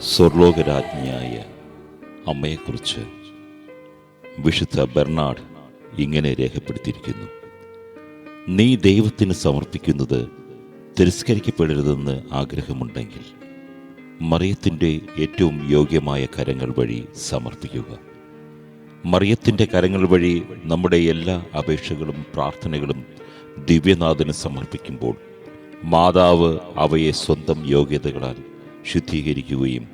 സ്വർലോകരാജ്ഞിയായ അമ്മയെക്കുറിച്ച് വിശുദ്ധ ബെർണാഡ് ഇങ്ങനെ രേഖപ്പെടുത്തിയിരിക്കുന്നു. നീ ദൈവത്തിന് സമർപ്പിക്കുന്നത് തിരസ്കരിക്കപ്പെടരുതെന്ന് ആഗ്രഹമുണ്ടെങ്കിൽ മറിയത്തിന്റെ ഏറ്റവും യോഗ്യമായ കരങ്ങൾ വഴി സമർപ്പിക്കുക. മറിയത്തിന്റെ കരങ്ങൾ വഴി നമ്മുടെ എല്ലാ അപേക്ഷകളും പ്രാർത്ഥനകളും ദിവ്യനാഥന് സമർപ്പിക്കുമ്പോൾ മാതാവ് അവയെ സ്വന്തം യോഗ്യതകളാൽ ശുദ്ധീകരിക്കുകയും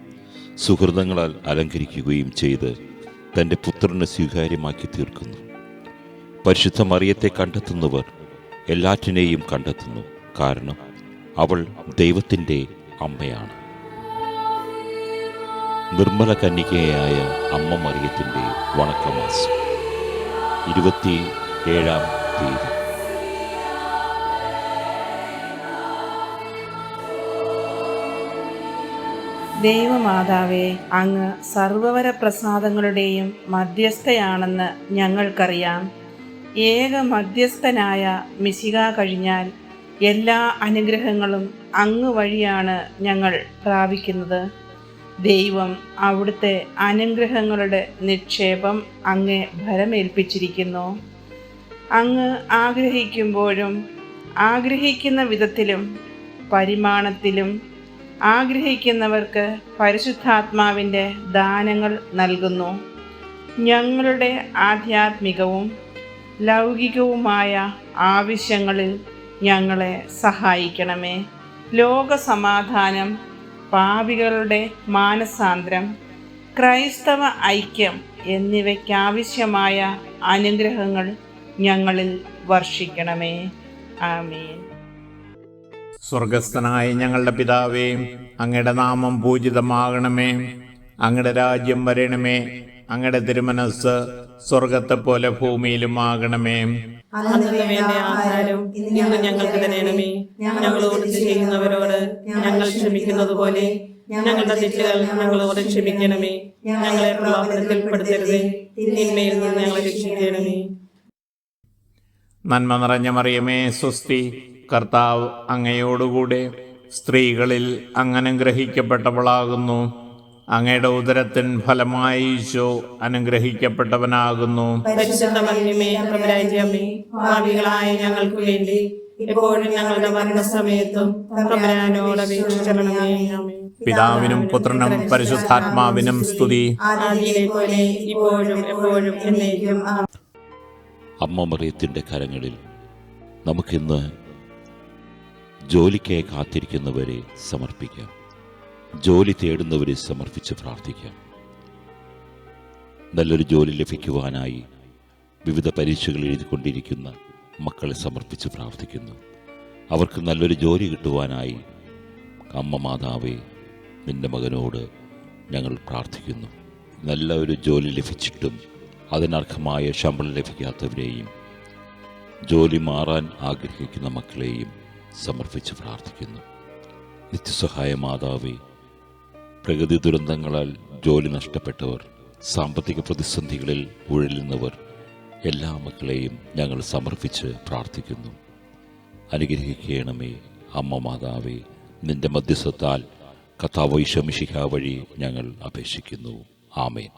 സുഹൃതങ്ങളാൽ അലങ്കരിക്കുകയും ചെയ്ത് തന്റെ പുത്രനെ സ്വീകാര്യമാക്കി തീർക്കുന്നു. പരിശുദ്ധ മറിയത്തെ കണ്ടെത്തുന്നവർ എല്ലാറ്റിനെയും കണ്ടെത്തുന്നു. കാരണം അവൾ ദൈവത്തിന്റെ അമ്മയാണ്. നിർമ്മല കന്യകയായ അമ്മ മറിയത്തിന്റെ വണക്കമാസം. ഇരുപത്തി ഏഴാം തീയതി. ദൈവമാതാവേ അങ്ങ് സർവവര പ്രസാദങ്ങളുടെയും മധ്യസ്ഥയാണെന്ന് ഞങ്ങൾക്കറിയാം. ഏക മധ്യസ്ഥനായ മിശിക കഴിഞ്ഞാൽ എല്ലാ അനുഗ്രഹങ്ങളും അങ്ങ് വഴിയാണ് ഞങ്ങൾ പ്രാപിക്കുന്നത്. ദൈവം അവിടുത്തെ അനുഗ്രഹങ്ങളുടെ നിക്ഷേപം അങ്ങേ ഭരമേൽപ്പിച്ചിരിക്കുന്നു. അങ്ങ് ആഗ്രഹിക്കുമ്പോഴും ആഗ്രഹിക്കുന്ന വിധത്തിലും പരിമാണത്തിലും ആഗ്രഹിക്കുന്നവർക്ക് പരിശുദ്ധാത്മാവിന്റെ ദാനങ്ങൾ നൽകുന്നു. ഞങ്ങളുടെ ആധ്യാത്മികവും ലൗകികവുമായ ആവശ്യങ്ങളിൽ ഞങ്ങളെ സഹായിക്കണമേ. ലോകസമാധാനം പാപികളുടെ മാനസാന്തരം ക്രൈസ്തവ ഐക്യം എന്നിവയ്ക്കാവശ്യമായ അനുഗ്രഹങ്ങൾ ഞങ്ങളിൽ വർഷിക്കണമേ. ആമീൻ. സ്വർഗസ്ഥനായ ഞങ്ങളുടെ പിതാവേ അങ്ങയുടെ നാമം പൂജിതമാകണമേ. അങ്ങയുടെ രാജ്യം വരണമേ. അങ്ങയുടെ തിരുമനസ് സ്വർഗത്തെ പോലെ ഭൂമിയിലും ആകണമേ ഇന്ന് ഞങ്ങൾക്ക് തരണമേ. ഞങ്ങളോട് ചെയ്യുന്നവരോട് ഞങ്ങൾ ക്ഷമിക്കുന്നത് പോലെ ഞങ്ങളുടെ തെറ്റുകൾ ഞങ്ങളോട് ക്ഷമിക്കണമേ. ഞങ്ങളെ പ്രലോഭനത്തിൽ പെടുത്തരുതേ തിന്മയിൽ നിന്ന് ഞങ്ങളെ രക്ഷിക്കണമേ. നന്മ നിറഞ്ഞ മറിയമേ സ്വസ്തി. കർത്താവ് അങ്ങയോടുകൂടെ സ്ത്രീകളിൽ അങ്ങനെ ഗ്രഹിക്കപ്പെട്ടവളാകുന്നു. അങ്ങയുടെ ഉദരത്തിൻ ഫലമായി ഈശോ അനുഗ്രഹിക്കപ്പെട്ടവനാകുന്നു. ഞങ്ങൾക്ക് വേണ്ടി ഞങ്ങളുടെ മരണസമയത്തും പിതാവിനും പുത്രനും പരിശുദ്ധാത്മാവിനും സ്തുതി. ആദിയിലെ പോലെ ഇപ്പോഴും എപ്പോഴും. അമ്മ മറിയത്തിന്റെ കരങ്ങളിൽ നമുക്കിന്ന് ജോലിക്കായി കാത്തിരിക്കുന്നവരെ സമർപ്പിക്കാം. ജോലി തേടുന്നവരെ സമർപ്പിച്ച് പ്രാർത്ഥിക്കാം. നല്ലൊരു ജോലി ലഭിക്കുവാനായി വിവിധ പരീക്ഷകൾ എഴുതിക്കൊണ്ടിരിക്കുന്ന മക്കളെ സമർപ്പിച്ച് പ്രാർത്ഥിക്കുന്നു. അവർക്ക് നല്ലൊരു ജോലി കിട്ടുവാനായി അമ്മ മാതാവേ നിന്റെ മകനോട് ഞങ്ങൾ പ്രാർത്ഥിക്കുന്നു. നല്ല ഒരു ജോലി ലഭിച്ചിട്ടും അതിനർഹമായ ശമ്പളം ലഭിക്കാത്തവരെയും ജോലി മാറാൻ ആഗ്രഹിക്കുന്ന മക്കളെയും സമർപ്പിച്ച് പ്രാർത്ഥിക്കുന്നു. നിത്യസഹായ മാതാവേ പ്രകൃതി ദുരന്തങ്ങളാൽ ജോലി നഷ്ടപ്പെട്ടവർ സാമ്പത്തിക പ്രതിസന്ധികളിൽ ഉഴലുന്നവർ എല്ലാ മക്കളെയും ഞങ്ങൾ സമർപ്പിച്ച് പ്രാർത്ഥിക്കുന്നു. അനുഗ്രഹിക്കണമേ അമ്മ മാതാവേ നിന്റെ മധ്യസ്ഥത്താൽ കഥാവൈഷമിഷിക വഴി ഞങ്ങൾ അപേക്ഷിക്കുന്നു. ആമേൻ.